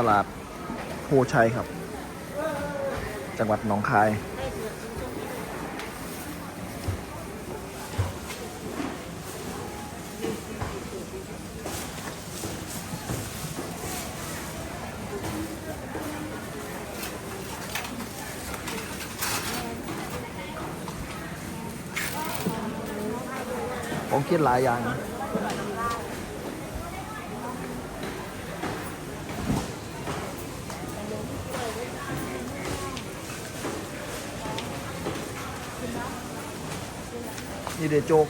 ตลาดโพชัยครับ จังหวัดหนองคายผมคิดหลายอย่างนี่ เดโจก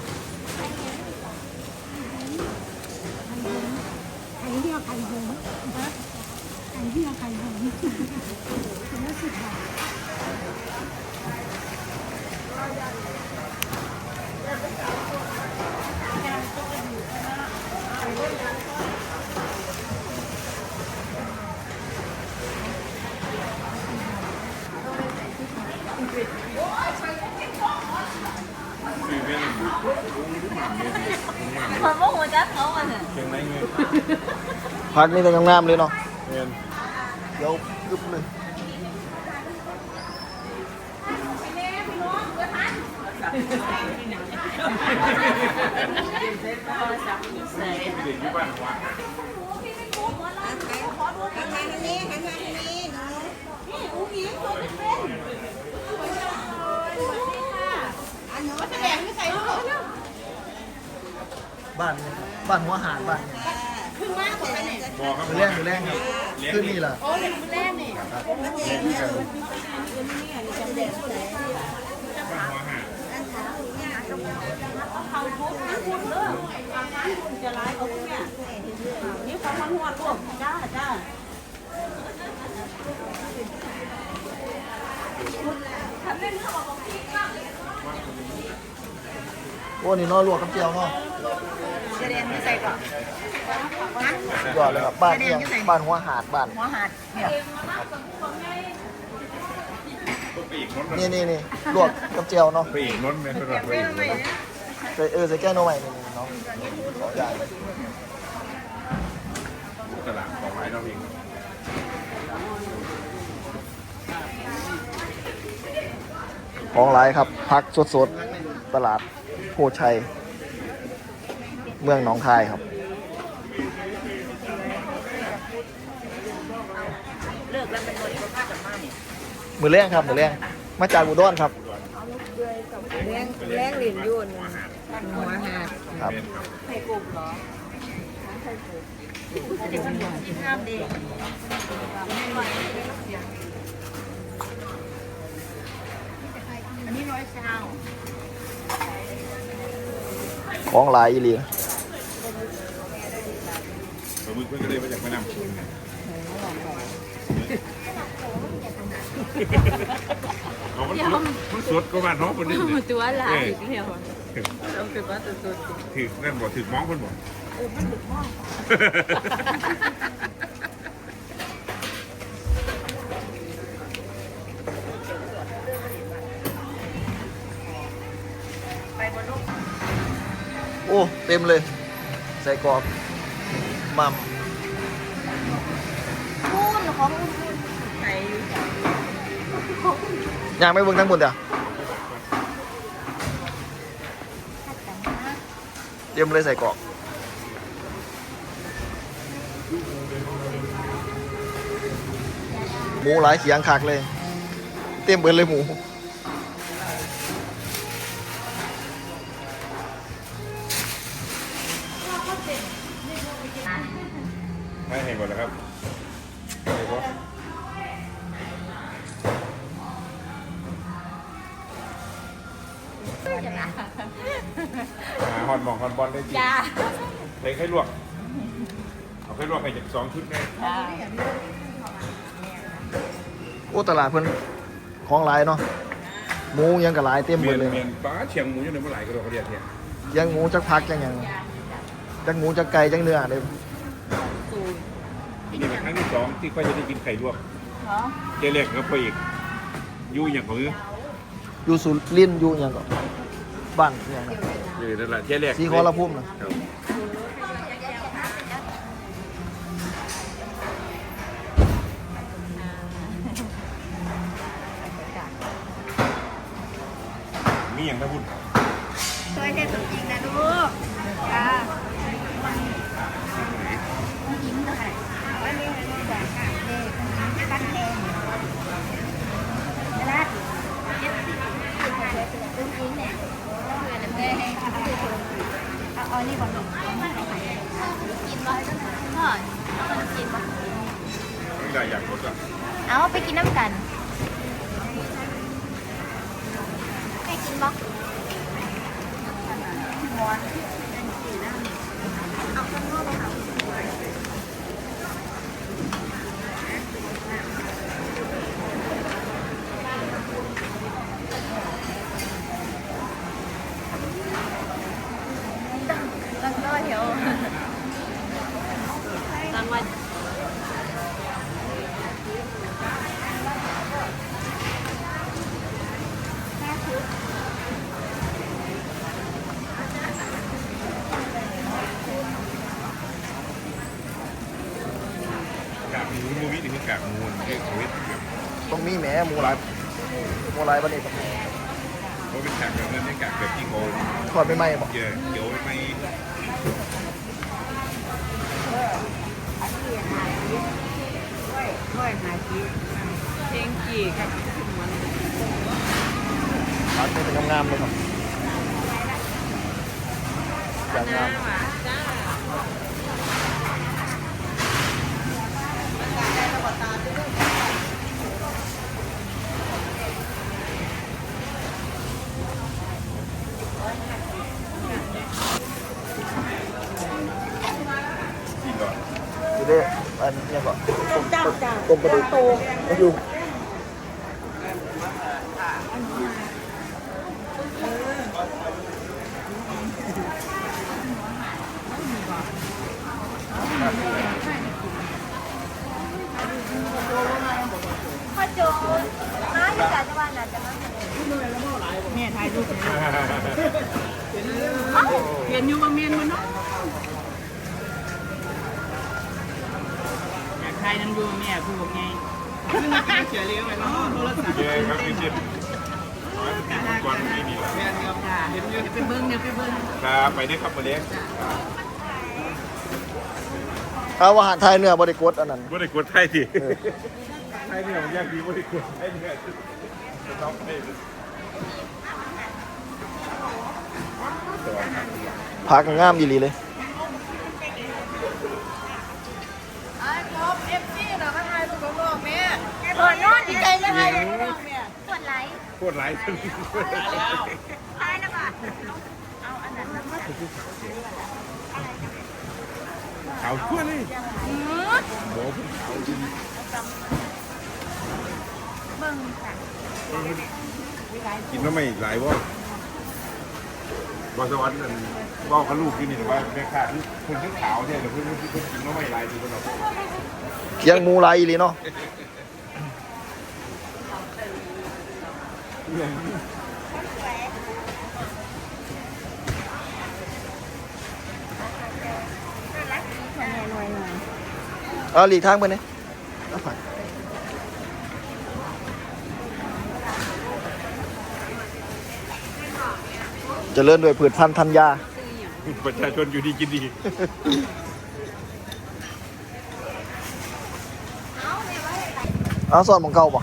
ไข่เรียกไข่หงส์นะไข่เรียกไข่หงส์ถุงละสิบบาท คนโมโหจักเขาอะเนี่ยเชียงไหนเงินพักนี่แต่งามๆเลยเนาะเงินเดี๋ยวกึบเลยใส่เด็กอยู่บ้านหัว บ้านนี่ครับบ้านหัวหาดบ้านนี่บอกครับมือแรงมือแรงครับขึ้นนี่ล่ะบ้านหัวหาดเขาทุบนะคุณเด้อคุณจะร้ายเขาเนี่ยนี่เขามันหัวรวมจ้าจ้าโอ้นี่เนอลวกกับเจียวเนาะ จะเรียนไม่ใส่ก่อนสุดยอดเลยครับบ้านเนี่ยบ้านหัวหาดบ้านหัวหัดเนี่ยไปอีกน้นนี่นี่นี่ลวกกับเจียวเนาะไปอีกน้นเป็นสำหรับไปอีกน้นใส่เออใส่แก้วโนใหม่นี่นี่เนาะขอใหญ่ตลาดของไม้เราเองของหลายครับพักสดๆ ตลาดโพชัย เมืองหนองคายครับ เลิกแล้วเป็นคนสุขภาพกับมาเนี่ยมือแรงครับ มือแรงมาจากอุดรครับแรงแรงหลินยุ่นหัวหัดครับไข่กลุ่มเหรอเดี๋ยวมันหวานกินข้ามดีอันนี้ร้อยเช้าของหลายอีหลีส มมติเพื่อนก็เลยมาจากแม่น้ำเอามันสดมันสดก็บ้านน้องคนนี้ตัวหลายอีกแล้วต้องถือว่าสุดถือนั่นบอกถือมองคนบอกโอ้ เต็มเลย ใส่กรอก มัมๆพูนของไข่ย่างไม่เบิ่งทั้งหมดเดี๋ยวเตรียมเลยใส่กรอกหมูหลายเขียงคักเลย เต็มเบิดเลยหมูไม่ หาฮอนมองฮอนบอลได้จริงจ้าเลยให้ลวก เอาให้ลวกไปจากสองชุดเลยจ้าโอ้ตลาดเพิ่นของหลายเนาะหมูยังกับหลายเต็มหมเมียดนเลยเมียนป้าเชียงหมูอยู่ในเมื่อไหร่ก็โดนเขาเรียกเนี่ยยังหมูจักพักยังยังจักหมูจักไก่จักเนื้อเลยสูตรนี่เป็นครั้งที่สองที่ค่อยจะได้กินไข่ลวกเนาะเจเล็กก็ไปอีกยู่อย่างของเอออยู่สุรินทร์อยู่หยังก็ บ้านเนี่ยนะนี่นั่นแหละเที่ยเรียกสีขอระพุ่มนะมีอย่างไรบุญ ช่วยเทศสง เอาเอานี่ก่อนหนูกินบ่อยจังพ่อกินบ่ไม่ได้อยากกดอะเอาไปกินน้ำกันให้กินบ่ ตั้งก็เหี่ยวตั้งวัน กากหมูมูวินี่คือกากหมูเรียกชีวิต ต้องมีแหมหมูหลายหมูหลายบันนี้ครับเขาเป็นกากแบบนั้นเป็นกากแบบที่โกงทอดไม่ไหม้บอกเยอะเดี๋ยวไม่เองกี่กับถึงวันผักนี่เป็นงามๆเลยครับอย่างงามจ้า กินก่อน ดูดิอันนี้ก่อนต้ม จ้าจ้า ต้มกระดูกกระดูกพ่อโจน้าอยู่กับจังหวัดไหนจะแม่ถ่ายรูปเห็นอยู่ว่าเมียนมันเนาะายนั่งดูแม่พูดไงซึ่งมันเป็นเสียเลี้ยงไปเนาะโทรศัพท์เยอะครับพี่เจนก่อนนี้นี่แหละแม่เดียวค่ะเห็นอยู่ไปเบิ้งเนี่ยไปเบิ้งครับไปได้ครับมาเลี้ยงเอาอาหารไทยเนื้อบริกรอันนั้นว่าได้กดไทยดิไทยเนี่ยมันยากดีว่าได้กดไทยเนี่ยน้องไม่ผักงามดีหลี เลยปวดนอนดีใจเลยปวดไหลโคตรหลายคนตายแล้วป่ะขาวชั่วเลยโอ้โหมึงค่ะกินแล้วไม่หลายว่าบอสวรรค์นั่นว่าเขาลูกกินนี่ว่าแม่ค้าที่คนที่ขาวเนี่ยเดี๋ยวเพิ่งเพิ่งกินแล้วไม่หลายดีคนเราเคียงหมูหลายอีหลีเนาะ เอาหลีกทางไปเนี่ยเอาผักเจะเลื่อนด้วยผืชพันธุ์ธัญญา ประชาชนอยู่ดีกินดี เอาสอนของเก่าป่ะ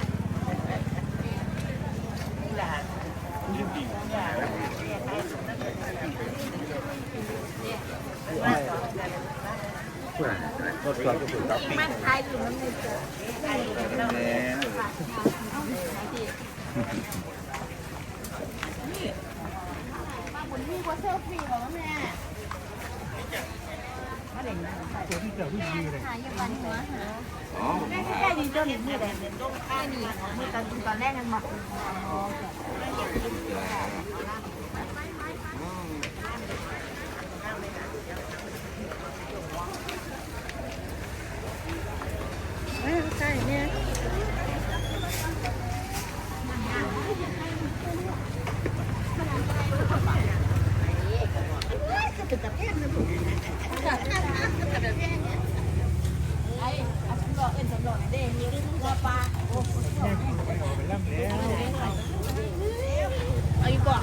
คลายหรือมันไม่เจอมาบุญมีว่าเซลฟี่หรอแม่หาอยู่วันหัวหาแม่ใกล้ดีจนมือแดงใกล้ดีมือตอนตอนแรกกันมาอ๋อ ใช่เนี่ยเอาอีกบ่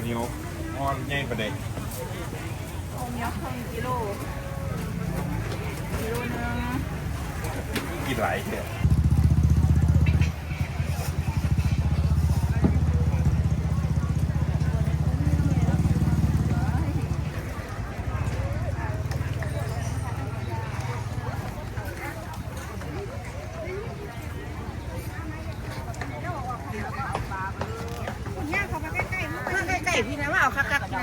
คนนี้อ่อนใหญ่ประเด็นเอาเนี้ยครึ่งกิโลกิโลนึงกินหลาย แค่ใกล้ๆพี่นะว่าเอาคักๆนะ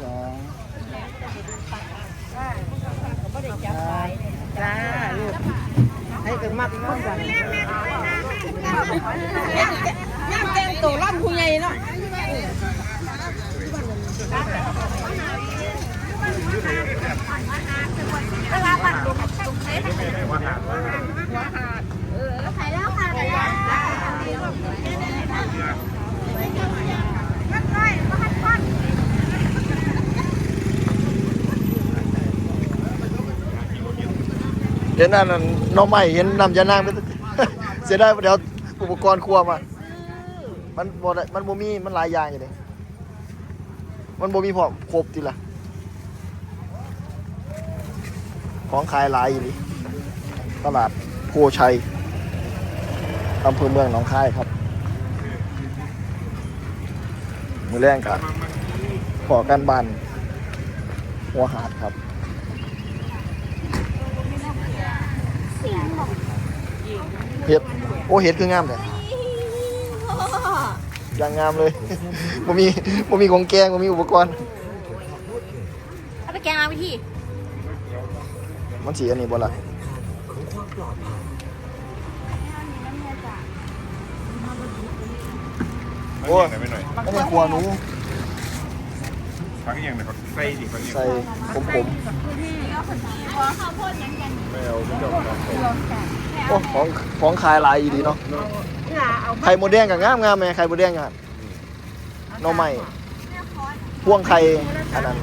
สองจ้าลูกให้กันมากคนกันย่างแกงตัวล่ำผู้ใหญ่เนาะขายแล้วค่ะขายแล้ว เห็นอันนั้นน้องใหม่เห็นนำยานางไปเสียดายเดี๋ยวอุปกรณ์ครัวมา มันบ่ได้มันบ่มีมันหลายอย่างอยู่เลยมันบ่มีพอครบทีละของขายหลายอยู่ดิตลาดโพชัยอำเภอเมืองหนองคายครับ มือแรงกับขอกันบานหัวหาดครับ เห็ดโอ้เห็ดคืองามเลยอย่างงามเลยบ่มีบ่มีของแกงบ่มีอุปกรณ์เอาไปแกงเอาไปที่มันสีอันนี้บ่ล่ะโอ้ยไม่หน่อยอันนี้ครัวหนูฟังอย่างหนึ่งใส่ดิฟังอย่างใส่ผมผมข้าวโพดยังกันไม่เอาไม่เอา โอ้ของของขายหลายอีดีเนาะไข่มดแดงกับงามงามไหมไข่มดแดงอะหน่อไม้พวงไข่อันนั้น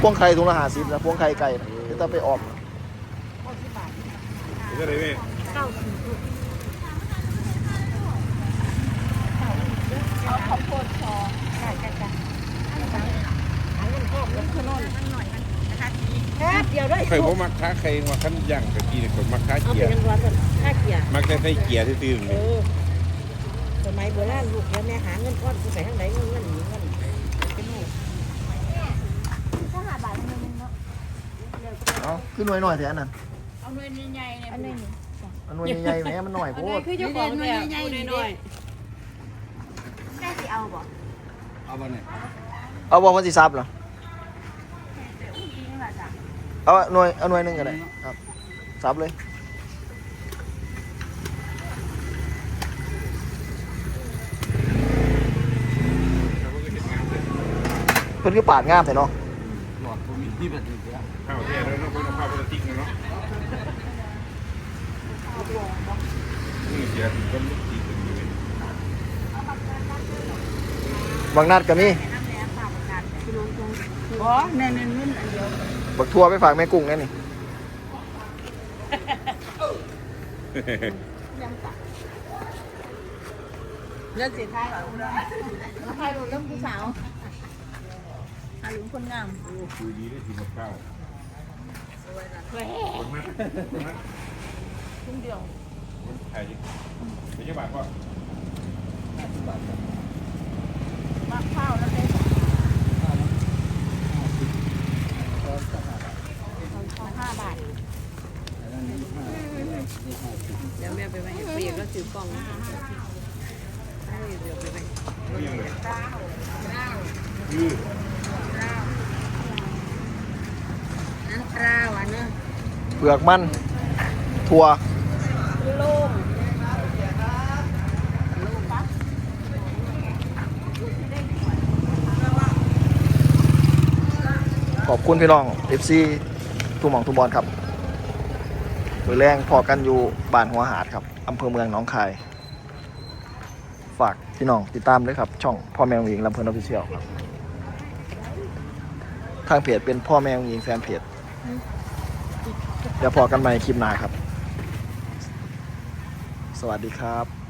พวงไข่ถุงละห้าสิบนะพวงไข่ไก่นะเดี๋ยวต้องไปออกจะได้ไหม แค่ เดียวด้วยเคยผมมักค้าใครมาขั้นย่างตะกี้เนี่ยผมมักค้าเอาเกีไปยร์กันร้อนก่อนค่าเกียร์มักแต่ใส่เกียร์ที่ตื่นเออสมัยโบราณลูกแล้วแม่หาเงินก้อนสิไปทางไหนเงินเงินหนีเงินเป็นลูกถ้าหาบาทนึงเนาะเอาขึ้นหน่วยหน่อยเถอะอันนั้นเอาหน่วยใหญ่ๆเนี่ยอันนี้นี่อันหน่วยใหญ่ๆแหมมันหน่อยโพดคือเจ้าของแบบใหญ่ๆหน่อยแม่สิเอาบ่เอาบ่พันสิซับเหรอ เอาหน่วยเอาหน่วยหนึงก็ได้ครับซับเลยเพิ่นคือปาดงามแต่เนาะข้าวแช่แล้วต้องเป็นข้าวพลาสติกนะเนาะนี่เกียร์ก็ไม่ตีถึงเลยบางนัดก็มีอ๋อเน้นๆนุ่นอันเดียว บักทั่วไปฝากแม่กุ้งแน่นี่เรื่องสีไทยเหรอไทยเรื่องผู้สาวอาลุงคนงามคุยดีได้ทีมกับข้าวแหวคนมากคนมากทุ่งเดียวคนไทยไม่ใช่บาทว่า มาข้าวแล้วเป็นห้าบาทเดี๋ยวแม่ไปไว้เปียกแล้วถือกล่องเดี๋ยวไปไว้ ไม่ยังเลยคือ น้ำปลาหวานเนอะเผือกมันถั่วโล่งขอบคุณพี่น้อง FC ทุกหมองทุกบอลครับ มือแรงพอกันอยู่บ้านหัวหาดครับอำเภอเมืองหนองคาย ฝากพี่น้องติดตามด้วยครับ ช่องพ่อแม่องหญิงลำเพลินออฟฟิเชียลครับ ทางเพจเป็นพ่อแม่องหญิงแฟนเพจเดี๋ยวพอกันใหม่คลิปหน้าครับ สวัสดีครับ